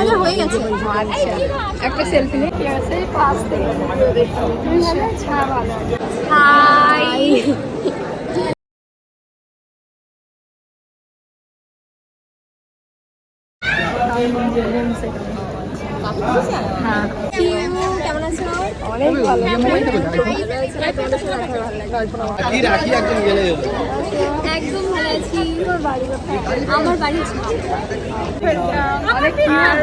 আরে হয়ে গেছে। আচ্ছা একটা সেলফি নিয়ে। আছে? পাশ থেকে হাই কেমন আছো অনেক ভালো কি রাখি একজন গেলে হলো। একদম ভালো আছি আমার বাড়ি cute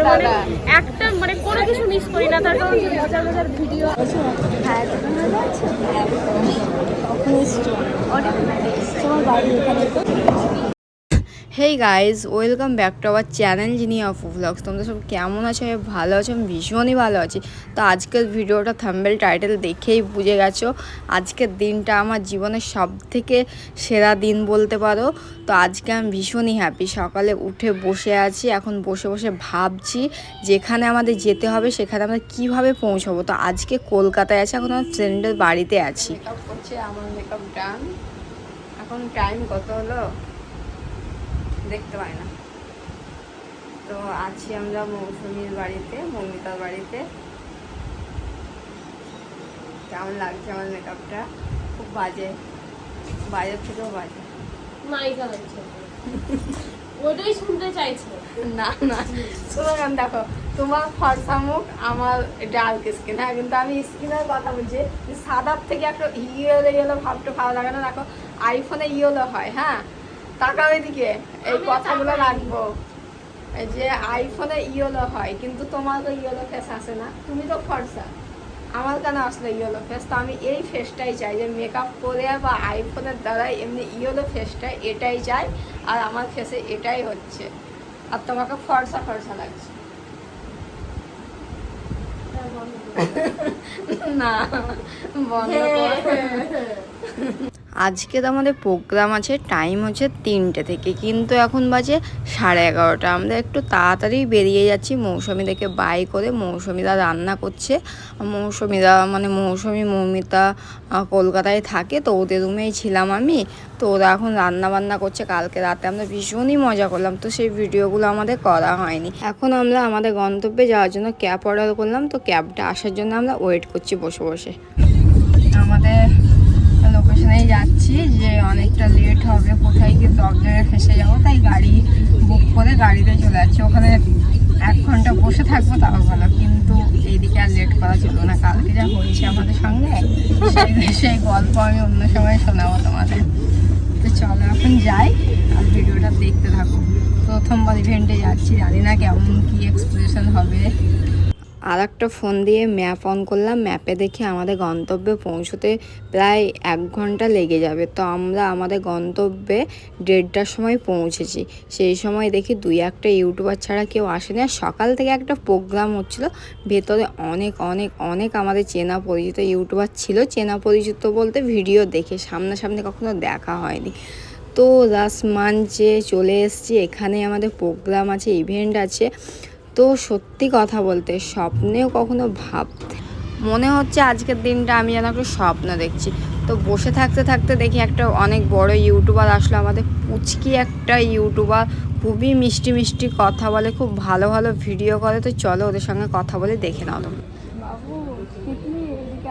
দাদা। একটা মানে কোনো কিছু মিস করি না তার কারণ মজার মজার ভিডিও হ্যাঁ অনেক তোমার বাড়ি এখানে তো। Hey guys welcome back to our channel যিনি অফ ভ্লগস তোমরা সব কেমন আছো? আমি ভালো আছো, আমি ভীষণই ভালো আছি। তো আজকের ভিডিওটা থাম্বেল টাইটেল দেখেই বুঝে গেছো, আজকের দিনটা আমার জীবনের সব থেকে সেরা দিন বলতে পারো। তো আজকে আমি ভীষণই হ্যাপি সকালে উঠে বসে আছি, এখন বসে বসে ভাবছি যেখানে আমাদের যেতে হবে, সেখানে আমরা কীভাবে পৌঁছাবো। তো আজকে কলকাতায় আছি, এখন আমার ফ্রেন্ডের বাড়িতে আছি। আমার মেকআপ ডান এখন টাইম কত হলো? দেখতে পাই না। তো আছি আমরা মৌসুমীর বাড়িতে মৌমিতার বাড়িতে। কেমন লাগছে আমার মেকআপটা খুব বাজে। বাইরের থেকেও বাজে। নায়িকা লাগছে। ওটাই শুনতে চাইছে। না না। তোমার দেখো তোমার ফর্সা মুখ আমার ডাল স্কিন। হ্যাঁ কিন্তু আমি স্কিনের কথা বলছি। সাদার থেকে একটা ইয়েলো ইয়েলো ভাবটা ভালো লাগে না। দেখো আইফোনে ইয়েলো হয় হ্যাঁ? তাকাও এদিকে এই কথাগুলো রাখব। যে আইফোনে ইয়েলো হয় কিন্তু তোমার তো ইয়েলো ফেস আসে না? তুমি তো ফর্সা। আমার কেন আসলে ইয়েলো ফেস তো আমি এই ফেসটাই চাই যে মেকআপ করে বা আইফোনের দ্বারাই এমনি ইয়েলো ফেসটা এটাই চাই আর আমার ফেসে এটাই হচ্ছে। আর তোমাকে ফর্সা ফর্সা লাগছে। না বন্ধ আজকে তো আমাদের প্রোগ্রাম আছে টাইম হচ্ছে তিনটে থেকে কিন্তু এখন বাজে সাড়ে এগারোটা। আমরা একটু তাড়াতাড়ি বেরিয়ে যাচ্ছি মৌসুমিদাকে বাই করে মৌসুমিদা রান্না করছে। মৌসুমিদা মানে মৌসুমি মৌমিতা কলকাতায় থাকে, তো ওদের রুমেই ছিলাম আমি। তো ওরা এখন রান্না বান্না করছে। কালকে রাতে আমরা ভীষণই মজা করলাম। তো সেই ভিডিওগুলো আমাদের করা হয়নি। এখন আমরা আমাদের গন্তব্যে যাওয়ার জন্য ক্যাব অর্ডার করলাম। তো ক্যাবটা আসার জন্য আমরা ওয়েট করছি বসে বসে। আমাদের লোকেশনেই যাচ্ছি যে অনেকটা লেট হবে। কোথায় গিয়ে প্রবলেমে ফেসে যাব। তাই গাড়ি বুক করে গাড়িতে চলে যাচ্ছি। ওখানে এক ঘণ্টা বসে থাকব, তাও ভালো। কিন্তু এইদিকে আর লেট করা ছিল না। কালকে যা হয়েছে আমাদের সঙ্গে সেই সেই গল্প আমি অন্য সময় শোনাবো তোমাদের। তো চলো এখন যাই আর ভিডিওটা দেখতে থাকো। প্রথমবার ইভেন্টে যাচ্ছি জানি না কেমন কী এক্সপ্রেশন হবে। আর একটা ফোন দিয়ে ম্যাপ অন করলাম, ম্যাপে দেখি আমাদের গন্তব্যে পৌঁছতে প্রায় এক ঘণ্টা লেগে যাবে। তো আমরা আমাদের গন্তব্যে দেড়টার সময় পৌঁছেছি। সেই সময় দেখি দুই একটা ইউটিউবার ছাড়া কেউ আসেনি। আর সকাল থেকে একটা প্রোগ্রাম হচ্ছিল। ভেতরে অনেক অনেক অনেক আমাদের চেনা পরিচিত ইউটিউবার ছিল। চেনা পরিচিত বলতে ভিডিও দেখে সামনাসামনি কখনো দেখা হয়নি। তো রাসমাঞ্চে চলে এসেছি। এখানে আমাদের প্রোগ্রাম আছে, ইভেন্ট আছে। তো সত্যি কথা বলতে স্বপ্নেও কখনো ভাবতে মনে হচ্ছে আজকের দিনটা আমি যেন একটা স্বপ্ন দেখছি। তো বসে থাকতে থাকতে দেখি একটা অনেক বড় ইউটিউবার আসলো আমাদের। পুচকি একটা ইউটিউবার খুবই মিষ্টি মিষ্টি কথা বলে, খুব ভালো ভালো ভিডিও করে। তো চলো ওদের সঙ্গে কথা বলে দেখে নাও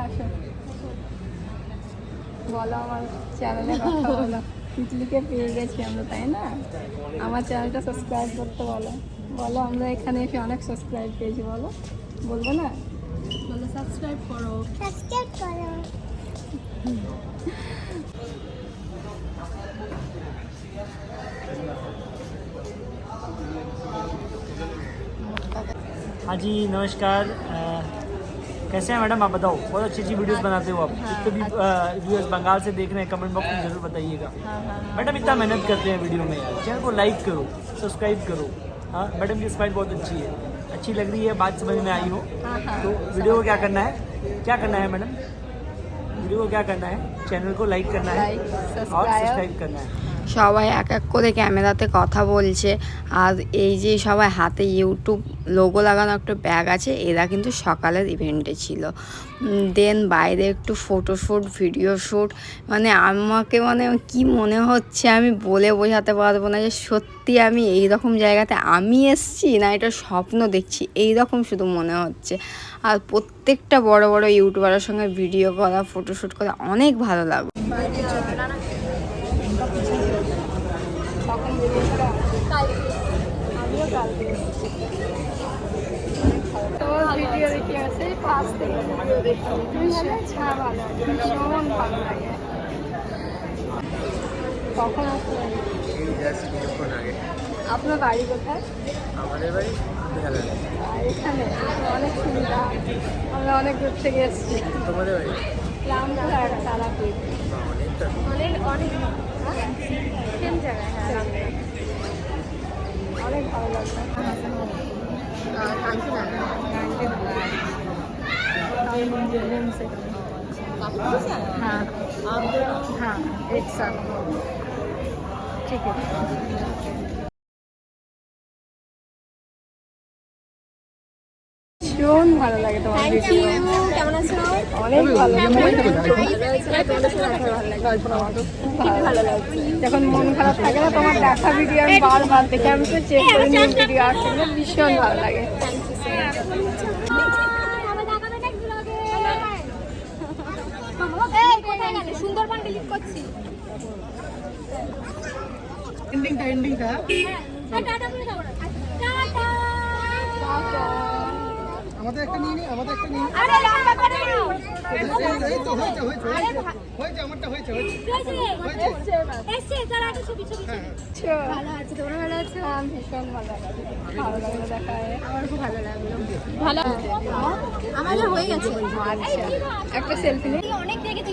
আসো। বলো আমার চ্যানেলে তাই না? আমার চ্যানেলটা সাবস্ক্রাইব করতে বলো। বলো আমরা এখানে এসে অনেক সাবস্ক্রাইব পেয়েছি বলো বলবো না বলে সাবস্ক্রাইব করো हाँ जी नमस्कार अ, कैसे हैं मैडम आप बताओ बहुत अच्छी अच्छी वीडियोस बनाते हो आप जितने भी व्यूअर्स बंगाल से देख रहे हैं कमेंट बॉक्स में जरूर बताइएगा मैडम इतना मेहनत करते हैं वीडियो में चैनल को लाइक करो सब्सक्राइब करो हाँ मैडम की स्माइल बहुत अच्छी है। अच्छी लग रही है बात समझ में आई हो। तो वीडियो को क्या करना है? क्या करना है मैडम? वीडियो को क्या करना है? चैनल को लाइक करना है और सब्सक्राइब करना है। সবাই এক এক করে ক্যামেরাতে কথা বলছে। আর এই যে সবাই হাতে ইউটিউব লোগো লাগানো একটা ব্যাগ আছে, এরা কিন্তু সকালের ইভেন্টে ছিল। দেন বাইরে একটু ফটোশ্যুট ভিডিও শ্যুট মানে আমাকে মানে কি মনে হচ্ছে আমি বলে বোঝাতে পারব না যে সত্যি আমি এই রকম জায়গাতে আমি এসছি না এটা স্বপ্ন দেখছি এই রকম শুধু মনে হচ্ছে। আর প্রত্যেকটা বড় বড় ইউটিউবারের সঙ্গে ভিডিও করা ফটোশ্যুট করা অনেক ভালো লাগবে আমিও কালকে তোমার ভিডিও দেখি পাঁচ থেকে হ্যাঁ ভালো ভীষণ ভালো লাগে কখন আসলে এই জাস্ট কিছুক্ষণ আগে আপনার বাড়ি কোথায়? আমাদের বাড়ি এখানে অনেক সুবিধা। আমরা অনেক দূর থেকে এসেছি। তোমাদের বাড়ি? রামপুরহাট তারাপীঠ। অনেক অনেক সেম জায়গায় হ্যাঁ অনেক ভালো লাগবে हाँ हाँ एक साथ ठीक है ভীষণ ভালো লাগে তোমার ভিডিও কেমন আছো অনেক ভালো ভালো লাগছে যখন মন খারাপ থাকে না তোমার দেখা ভিডিও আমি বারবার দেখে আমি তো চেক করে নিউ ভিডিও আসছে না ভীষণ ভালো লাগে ডিলিট করছি। এন্ডিংটা এন্ডিংটা হ্যাঁ, আমাদের একটা নিয়ে নি আমাদের একটা নিয়ে আরে লম্বা করে নাও এই তো হয়েছে হয়েছে হয়েছে। হয়েছে আমারটা হয়েছে হয়েছে। এসছে এসছে। তার আগে ছবি ছবি ছবি। ভালো আছে তোমরা ভালো আছো? আমি ভীষণ ভালো লাগে ভালো লাগল দেখা হয়ে। আমার খুব ভালো লাগল। ভালো? আমাদের হয়ে গেছে। আচ্ছা। একটা সেলফি নিই অনেক দেখেছি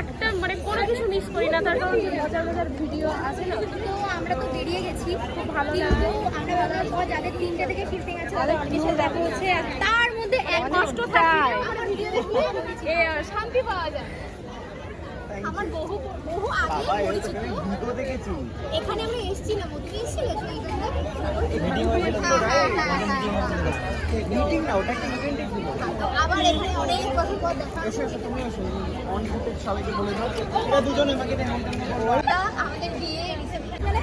একটা মানে কোনো কিছু মিস করি না তার কারণ মজার মজার ভিডিও আছে না? তো আমরা তো বেরিয়ে গেছি খুব ভালো লাগল। আমরা বেরোনোর পর যাদের তিনটে থেকে শিফটিং আছে তাদের অনেকের দেখা হচ্ছে। আর তার মধ্যে এক কষ্ট থাকে ভিডিও দেখলে শান্তি পাওয়া যায়। আমার বহু বহু আগে পরিচিত। এখানে আমরা এসেছিলাম তুমি এসেছিলে তো এই হ্যাঁ, হ্যাঁ, হ্যাঁ, হ্যাঁ। মিটিং না ওটা একটা ইভেন্টে ছিল তো আবার এখানে অনেক বছর পর দেখা এসো এসো তুমি এসো অন ফুটেজ সবাইকে বলে দাও। এরা দুজনে আমাকে দেখো ওটা আমাদের বিয়ে রিসেপশনে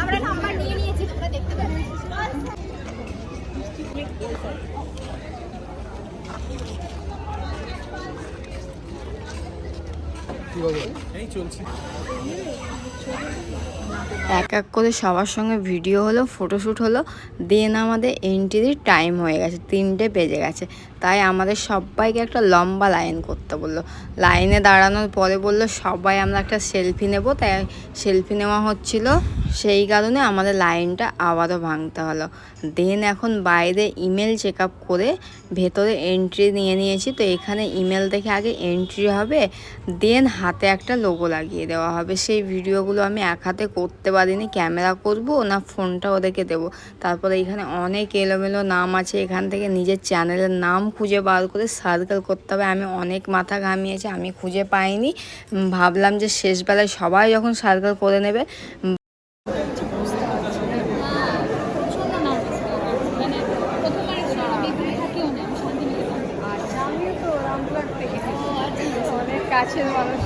আমরা নাম্বার নিয়ে নিয়েছি তোমরা দেখতে পাবে। কি বলব এক এক করে সবার সঙ্গে ভিডিও হলো ফটোশ্যুট হলো দেন আমাদের এন্ট্রির টাইম হয়ে গেছে, তিনটে বেজে গেছে। তাই আমাদের সবাইকে একটা লম্বা লাইন করতে বলল। লাইনে দাঁড়ানোর পরে বলল, সবাই আমরা একটা সেলফি নেব। তাই সেলফি নেওয়া হচ্ছিল সেই কারণে আমাদের লাইনটা আবারও ভাঙতে হলো। দেন এখন বাইরে ইমেল চেক আপ করে ভেতরে এন্ট্রি নিয়ে নিয়েছি। তো এখানে ইমেল দেখে আগে এন্ট্রি হবে দেন হাতে একটা লোগো লাগিয়ে দেওয়া হবে। সেই ভিডিওগুলো আমি এক হাতে করতে পারিনি ক্যামেরা করব না ফোনটা ওদেরকে দেবো। তারপরে এখানে অনেক এলোমেলো নাম আছে, এখান থেকে নিজের চ্যানেলের নাম খুঁজে বার করে সার্কেল করতে হবে। আমি অনেক মাথা ঘামিয়েছি, আমি খুঁজে পাইনি। ভাবলাম যে শেষবেলায় সবাই যখন সার্কেল করে নেবে প্রচণ্ড নার্ভাস মানে প্রথমবার এসে বেগুনে থাকিও না আমি শান্তি নিতে আচ্ছা আমিও তো রামপুরহাট থেকে অনেক কাছের মানুষ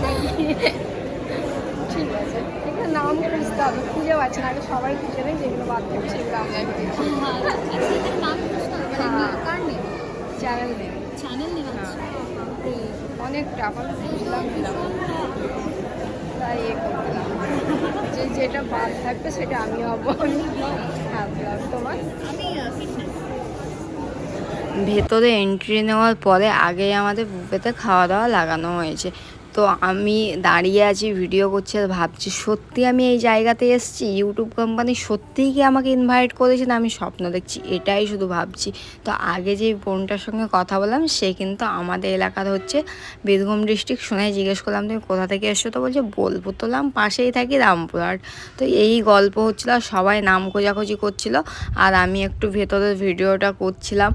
ঠিক আছে এখানে নাম খুঁজতে হবে খুঁজে পাচ্ছি না আগে সবাই খুঁজে নেই যেগুলো বাদ থেকে সেগুলো আমরা খুঁজেছি আচ্ছা এটার নাম বুঝতে হবে মানে কার নেই চ্যানেল নেই। চ্যানেল নেই আচ্ছা। অনেক টাকা বুঝলাম তাই এ করলাম। যে যেটা বাদ থাকবে সেটা আমি হব। হ্যাঁ তোমার? আমি ভেতরে এন্ট্রি নেওয়ার পরে আগে আমাদের বুফেতে খাওয়া দাওয়া লাগানো হয়েছে। তো আমি দাঁড়িয়ে আছি ভিডিও করছি আর ভাবছি সত্যি আমি এই জায়গাতে এসেছি? ইউটিউব কোম্পানি সত্যিই কি আমাকে ইনভাইট করেছে না আমি স্বপ্ন দেখছি? এটাই শুধু ভাবছি। তো আগে যে বোনটার সঙ্গে কথা বললাম, সে কিন্তু আমাদের এলাকার হচ্ছে বীরভূম ডিস্ট্রিক্ট শুনে জিজ্ঞেস করলাম, তুমি কোথা থেকে এসছো? তো বলছে, বোলপুর তোলাম পাশেই থাকি, রামপুরহাট। তো এই গল্প হচ্ছিল আর সবাই নাম খোঁজাখুঁজি করছিল। আর আমি একটু ভেতরের ভিডিওটা করছিলাম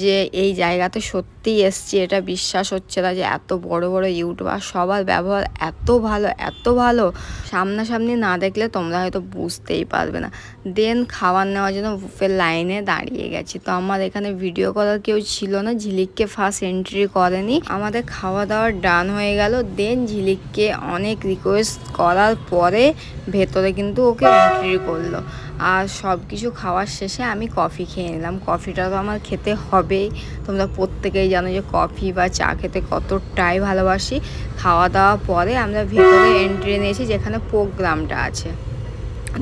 যে এই জায়গাতে সত্যিই এসছি, এটা বিশ্বাস হচ্ছে না যে এত বড় বড় ইউটিউবার সবার ব্যবহার এত ভালো এত ভালো। সামনাসামনি না দেখলে তোমরা হয়তো বুঝতেই পারবে না। দেন খাবার নেওয়ার জন্য বুফের লাইনে দাঁড়িয়ে গেছি। তো আমার এখানে ভিডিও করার কেউ ছিল না, ঝিলিককে ফার্স্ট এন্ট্রি করেনি। আমাদের খাওয়া দাওয়ার ডান হয়ে গেল। দেন ঝিলিককে অনেক রিকোয়েস্ট করার পরে ভেতরে কিন্তু ওকে এন্ট্রি করল। আর সব কিছু খাওয়ার শেষে আমি কফি খেয়ে নিলাম। কফিটা তো আমার খেতে হবেই। তোমরা প্রত্যেকেই জানো যে কফি বা চা খেতে কতটাই ভালোবাসি। খাওয়া দাওয়া পরে আমরা ভেতরে এন্ট্রি নিয়েছি যেখানে প্রোগ্রামটা আছে।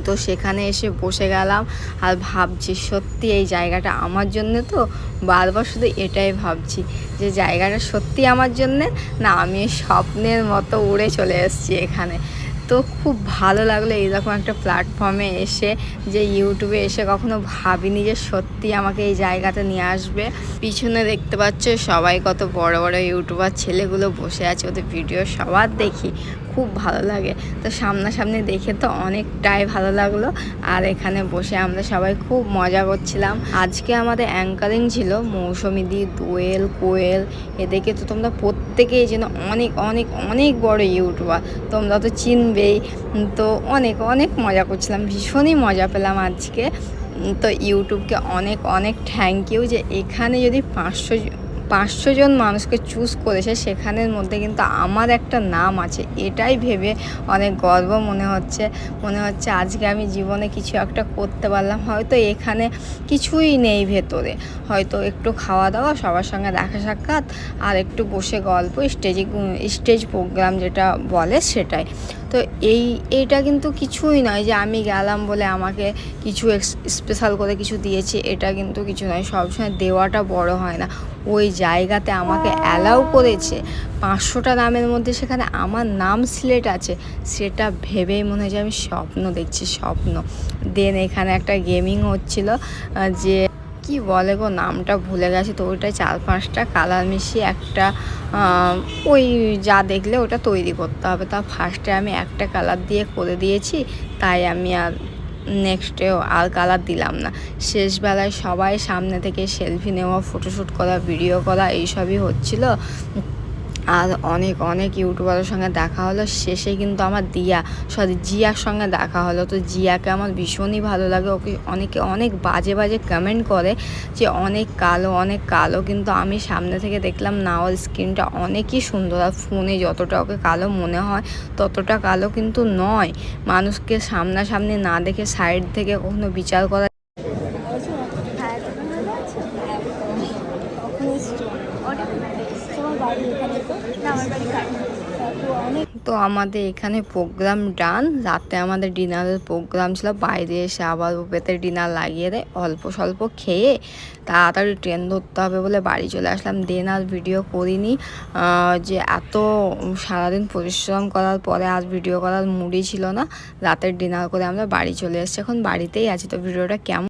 তো সেখানে এসে বসে গেলাম আর ভাবছি, সত্যি এই জায়গাটা আমার জন্য তো? বারবার শুধু এটাই ভাবছি যে জায়গাটা সত্যি আমার জন্যে? না, আমি স্বপ্নের মতো উড়ে চলে এসেছি এখানে। তো খুব ভালো লাগল এইরকম একটা প্ল্যাটফর্মে এসে যে ইউটিউবে এসে কখনো ভাবিনি যে সত্যি আমাকে এই জায়গাতে নিয়ে আসবে। পিছনে দেখতে পাচ্ছ সবাই কত বড় বড় ইউটিউবার ছেলেগুলো বসে আছে, ওদের ভিডিও সবার দেখি। খুব ভালো লাগে। তো সামনাসামনি দেখে তো অনেকটাই ভালো লাগল। আর এখানে বসে আমরা সবাই খুব মজা করছিলাম। আজকে আমাদের অ্যাঙ্কারিং ছিল মৌসুমি দি, দোয়েল, কোয়েল। এদেরকে তো তোমরা প্রত্যেকেই যেন অনেক অনেক অনেক বড় ইউটিউবার। তোমরা তো চিনবেই। তো অনেক অনেক মজা করছিলাম। ভীষণই মজা পেলাম আজকে। তো ইউটিউবকে অনেক অনেক থ্যাংক ইউ যে এখানে যদি পাঁচশো পাঁচশো জন মানুষকে চুজ করেছে, সেখানের মধ্যে কিন্তু আমার একটা নাম আছে। এটাই ভেবে অনেক গর্ব মনে হচ্ছে। মনে হচ্ছে আজকে আমি জীবনে কিছু একটা করতে পারলাম। হয়তো এখানে কিছুই নেই ভেতরে। হয়তো একটু খাওয়া দাওয়া, সবার সঙ্গে দেখা সাক্ষাৎ, আর একটু বসে গল্প স্টেজে স্টেজ প্রোগ্রাম যেটা বলে সেটাই। তো এই, এইটা কিন্তু কিছুই নয় যে আমি গেলাম বলে আমাকে কিছু স্পেশাল করে কিছু দিয়েছে, এটা কিন্তু কিছু নয়। সবসময় দেওয়াটা বড় হয় না। ওই জায়গাতে আমাকে অ্যালাউ করেছে। পাঁচশোটা নামের মধ্যে সেখানে আমার নাম সিলেট আছে। সেটা ভেবেই মনে হয় যে আমি স্বপ্ন দেখছি, স্বপ্ন। দেন এখানে একটা গেমিং হচ্ছিল যে কি বলে গো, নামটা ভুলে গেছে তো ওইটা চার পাঁচটা কালার মিশিয়ে একটা ওই যা দেখলে ওটা তৈরি করতে হবে। তা ফার্স্টে আমি একটা কালার দিয়ে করে দিয়েছি, তাই আমি আর নেক্সটেও আর কালার দিলাম না। শেষবেলায় সবাই সামনে থেকে সেলফি নেওয়া ফটোশ্যুট করা ভিডিও করা, এইসবই হচ্ছিল। আর অনেক অনেক ইউটিউবারের সঙ্গে দেখা হলো। শেষে কিন্তু আমার দিয়া, সরি, জিয়ার সঙ্গে দেখা হলো। তো জিয়াকে আমার ভীষণই ভালো লাগে। ওকে অনেকে অনেক বাজে বাজে কমেন্ট করে যে অনেক কালো অনেক কালো। কিন্তু আমি সামনে থেকে দেখলাম, না, ওর স্কিনটা অনেকই সুন্দর। আর ফোনে যতটা ওকে কালো মনে হয়, ততটা কালো কিন্তু নয়। মানুষকে সামনাসামনি না দেখে সাইড থেকে কখনো বিচার করা তো আমাদের এখানে প্রোগ্রাম ডান। রাতে আমাদের ডিনারের প্রোগ্রাম ছিল। বাইরে এসে আবার বুফেতে ডিনার লাগিয়ে দেয়। অল্প স্বল্প খেয়ে তাড়াতাড়ি ট্রেন ধরতে হবে বলে বাড়ি চলে আসলাম। দেন আর ভিডিও করিনি। যে এত সারাদিন পরিশ্রম করার পরে আর ভিডিও করার মুডই ছিল না। রাতের ডিনার করে আমরা বাড়ি চলে এসেছি। এখন বাড়িতেই আছি। তো ভিডিওটা কেমন